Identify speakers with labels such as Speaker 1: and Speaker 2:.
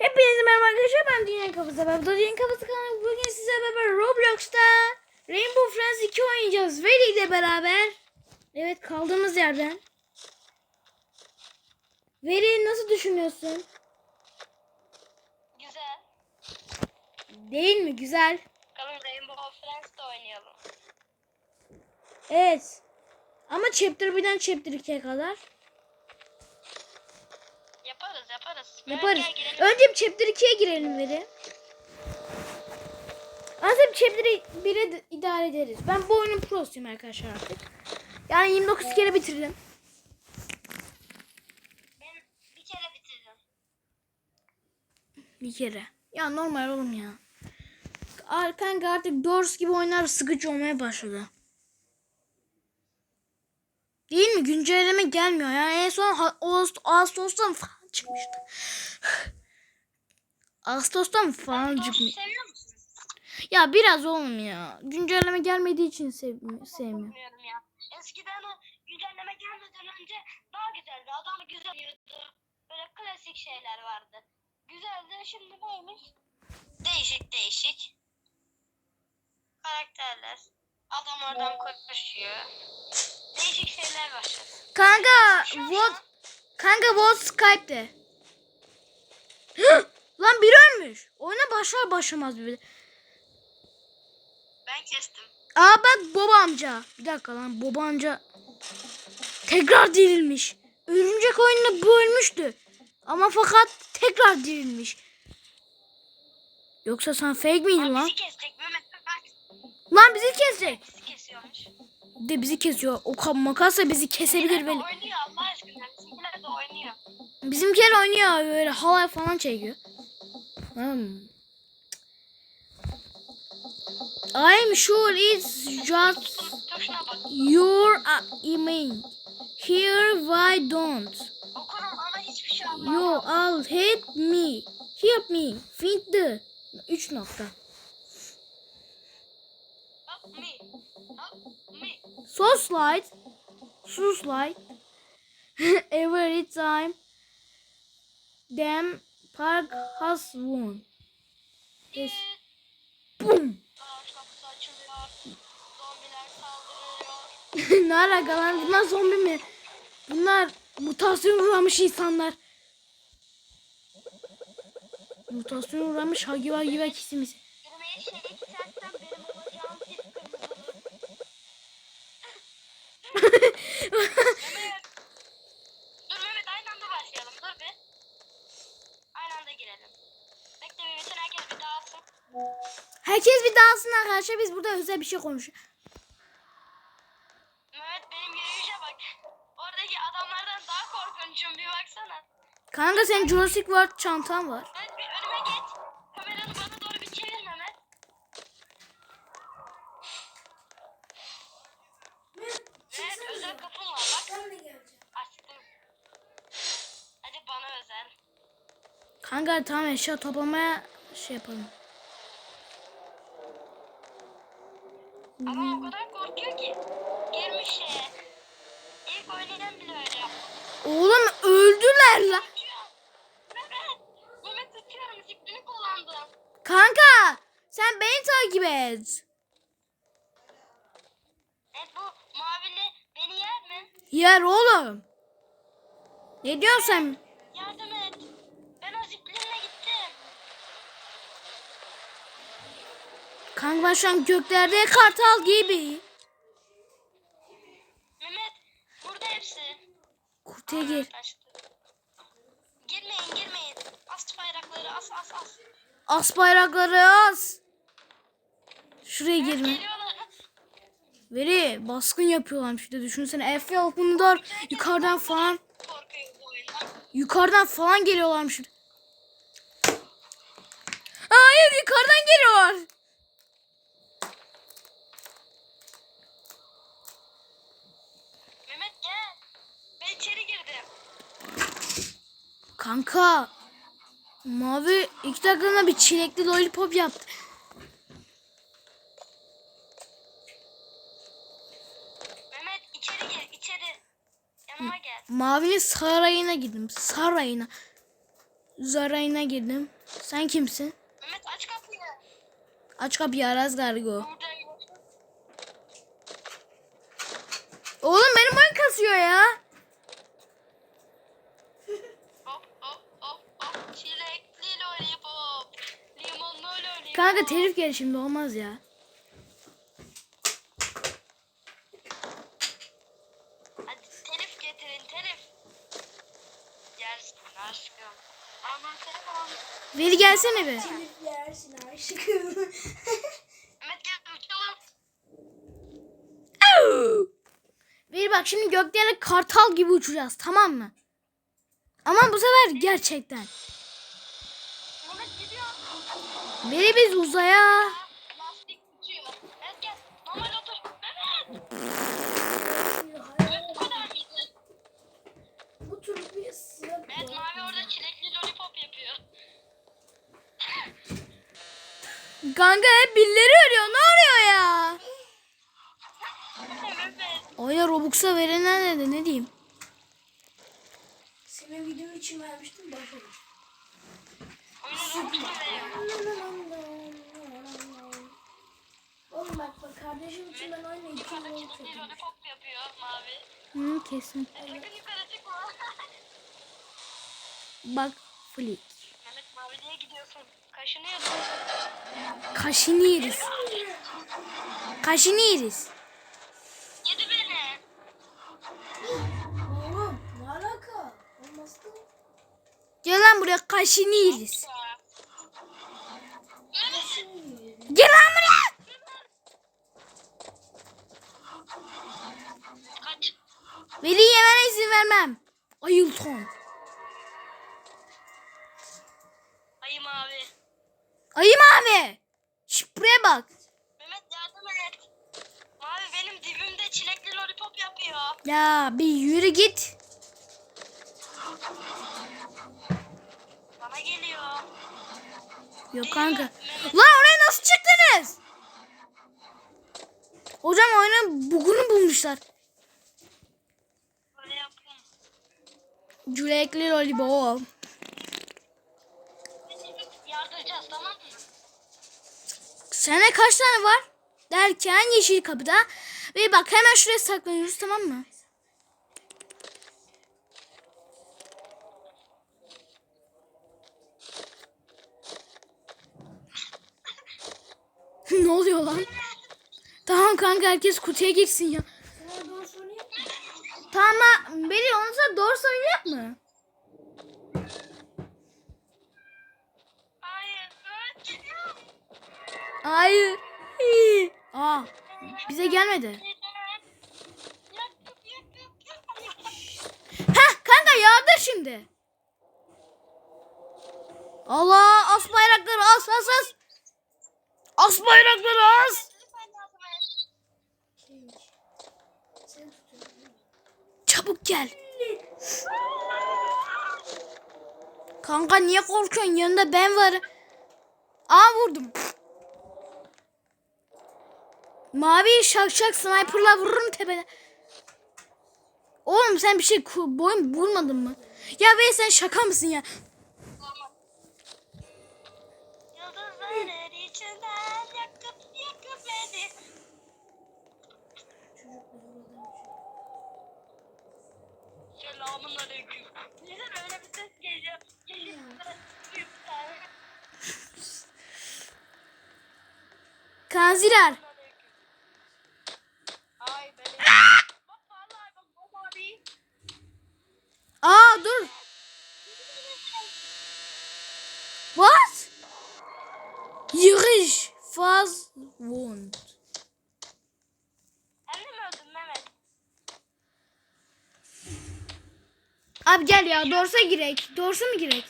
Speaker 1: Hepinize merhaba arkadaşlar ben Dünya Kafası ben bu Dünya Kafası kanalı bugün size beraber Roblox'ta Rainbow Friends 2 oynayacağız Veli ile beraber Evet kaldığımız yerden Veli nasıl düşünüyorsun?
Speaker 2: Güzel.
Speaker 1: Değil mi? Güzel.
Speaker 2: Bakalım Rainbow Friends'de oynayalım.
Speaker 1: Evet. Ama Chapter 1'den Chapter 2'ye kadar
Speaker 2: Yaparız yaparız.
Speaker 1: yaparız.
Speaker 2: Gel girelim.
Speaker 1: Önce bir Chapter 2'ye girelim Veli. Aslında Chapter 1'e de idare ederiz. Ben bu oyunun prosuyum arkadaşlar artık. Yani 29 kere bitiririm.
Speaker 2: Ben bir kere bitirdim.
Speaker 1: Bir kere. Ya normal oğlum ya. Kanka artık Doors gibi oyunlar sıkıcı olmaya başladı. Değil mi? Güncelleme gelmiyor. Yani en son Ağustos'tan çıkmıştı. Ağustos'tan falan çıkmış. Ya biraz oğlum ya. Güncelleme gelmediği için sev- sevmiyorum.
Speaker 2: Bilmiyorum ya. Eskiden o güncelleme gelmeden önce daha güzeldi. Adam güzel yürüdü. Böyle klasik şeyler vardı. Güzeldi. Şimdi neymiş? Değişik değişik. Karakterler. Adam oradan koşuyor. Değişik şeyler başladı.
Speaker 1: Kanka vote Kanka vote Skype'de. Lan biri ölmüş. Oyuna başlar başlamaz bir.
Speaker 2: Ben kestim.
Speaker 1: Aa bak baba amca. Bir dakika lan baba amca tekrar dirilmiş. Örümcek oyununda bu ölmüştü. Ama fakat tekrar dirilmiş. Yoksa sen fake miydin
Speaker 2: Abi
Speaker 1: lan?
Speaker 2: bizi kesecek Mehmet bak.
Speaker 1: Lan bizi kesecek.
Speaker 2: Bizi kesiyormuş.
Speaker 1: De bizi kesiyor. O ka- makasla bizi kesebilir
Speaker 2: Bizimkiler Bizimkiler oynuyor
Speaker 1: böyle halay falan çekiyor. Hmm. I'm sure it's just your uh, email. Here why don't? You all help me. Help me. Find the. 3 nokta. So slide. So slide. Every time. Them park has won. Yes. Boom.
Speaker 2: Zombiler saldırıyor.
Speaker 1: ne alaka lan? Bunlar zombi mi? Bunlar mutasyon uğramış insanlar. Mutasyon uğramış Hagi Vagi ve kisimiz.
Speaker 2: Yürümeye şey istersen benim olacağım tip kırmızı. Mehmet. Dur Mehmet aynı anda başlayalım. Dur bir. Aynı anda girelim. Bekle bir bütün herkes bir dağılsın.
Speaker 1: Herkes bir dağılsın arkadaşlar. Biz burada özel bir şey konuşuyoruz.
Speaker 2: Mehmet benim yürüyüşe bak. Oradaki adamlardan daha korkunçum bir baksana.
Speaker 1: Kanka senin Jurassic World çantan var.
Speaker 2: Mehmet bir önüme geç. Kameranı bana doğru bir çevir Mehmet. Evet özel kapım var bak. Açtım. Hadi bana özel.
Speaker 1: Kanka tamam eşya toplamaya şey yapalım.
Speaker 2: Ama o kadar korkuyor ki. Girmiş şeye. İlk oynayan bile öyle yaptı.
Speaker 1: Oğlum öldüler lan.
Speaker 2: Tutuyor. Mehmet. Tutuyorum. Zipini kullandım.
Speaker 1: Kanka sen beni takip et.
Speaker 2: Evet bu mavili beni yer mi?
Speaker 1: Yer oğlum. Ne diyorsun sen?
Speaker 2: Yardım et. Ben o ziplinle gittim.
Speaker 1: Kanka ben şu an göklerde kartal gibi.
Speaker 2: Mehmet burada hepsi.
Speaker 1: Kurtuya gir.
Speaker 2: Girmeyin girmeyin. As bayrakları as as as.
Speaker 1: As bayrakları as. Şuraya girme.
Speaker 2: Geliyorlar.
Speaker 1: Veri baskın yapıyorlar şurada düşünsene. Efe open'lar yukarıdan falan yukarıdan falan geliyorlarmış. Hayır yukarıdan geliyorlar.
Speaker 2: Mehmet gel. Ben içeri girdim.
Speaker 1: Kanka Mavi iki dakikalığına bir çilekli lollipop yaptı.
Speaker 2: Mehmet içeri gir içeri. Yanıma gel.
Speaker 1: Mavinin sarayına gittim. Sarayına. Zarayına girdim. Sen kimsin?
Speaker 2: Mehmet aç kapıyı.
Speaker 1: Aç kapıyı Aras Gargo.
Speaker 2: Buradayım.
Speaker 1: Oğlum benim oyun kasıyor ya. Kanka telif gel şimdi olmaz ya.
Speaker 2: Hadi telif getirin telif. Gelsin aşkım. Aman telif almış.
Speaker 1: Veri gelsene bir.
Speaker 3: Yersin aşkım.
Speaker 2: Mehmet gel uçalım.
Speaker 1: Veri bak şimdi göklere kartal gibi uçacağız tamam mı? Ama bu sefer gerçekten.
Speaker 2: Mehmet gidiyor.
Speaker 1: Veri biz uzaya.
Speaker 2: Lastik uçuyor. Mehmet gel. Normal otur. Mehmet. Mehmet bu kadar mıydı?
Speaker 3: Bu tur bir sıra
Speaker 2: Mehmet mavi orada çilekli lollipop yapıyor.
Speaker 1: Kanka hep birileri ölüyor. Ne oluyor ya? Oyna Robux'a verenler nerede ne diyeyim?
Speaker 3: Senin videon için vermiştim başladım.
Speaker 2: Oyunun uçuyor.
Speaker 3: Oğlum bak bak kardeşim için ben oyunu iki yıl oldu
Speaker 2: lollipop yapıyor mavi.
Speaker 1: Hı, kesin.
Speaker 2: Sakın yukarı çıkma.
Speaker 1: Bak Flick.
Speaker 2: Mehmet maviliğe gidiyorsun. Kaşınıyorsun.
Speaker 1: Kaşını yeriz. Kaşını yeriz.
Speaker 2: Yedi beni.
Speaker 3: Oğlum ne alaka? Olmaz da.
Speaker 1: Gel lan buraya kaşını yeriz.
Speaker 2: Mehmet.
Speaker 1: Gel lan buraya.
Speaker 2: Kaç.
Speaker 1: Veli vermem. Ayılton.
Speaker 2: Ayı mavi.
Speaker 1: Ayı mavi. Şş, buraya bak.
Speaker 2: Mehmet yardım et. Mavi benim dibimde çilekli lollipop yapıyor.
Speaker 1: Ya bir yürü git.
Speaker 2: Bana geliyor.
Speaker 1: Yok kanka. Lan oraya nasıl çıktınız? Hocam oyunun bugunu bulmuşlar.
Speaker 2: Böyle yapayım.
Speaker 1: Cülekli lollipop.
Speaker 2: Yardıracağız tamam mı?
Speaker 1: Sene kaç tane var? Derken yeşil kapıda. Ve bak hemen şuraya saklanıyoruz tamam mı? ne oluyor lan? Tamam kanka herkes kutuya girsin ya. Tamam Beli onu sana doğru söyleyecek mi?
Speaker 2: Hayır.
Speaker 1: Aa bize gelmedi. Heh kanka yağdır şimdi. Allah as bayrakları as as as. As bayrakları as.
Speaker 2: Lütfen yardım et.
Speaker 3: Şeymiş. Seni tutuyorum.
Speaker 1: Çabuk gel. Kanka niye korkuyorsun? Yanında ben varım. Aa vurdum. Mavi şak şak sniperla vururum tepeden. Oğlum sen bir şey boyun vurmadın mı? Ya be sen şaka mısın ya?
Speaker 2: Selamun aleyküm. Neden öyle bir ses geliyor? Yeşil.
Speaker 1: Kanziler.
Speaker 2: Ay beni. Bak vallahi bak bu mavi.
Speaker 1: Aa dur. What? Yığış. Faz. Wound.
Speaker 2: Sen de mi öldün Mehmet?
Speaker 1: Abi gel ya. Dorsa girek. Dorsa mı girek?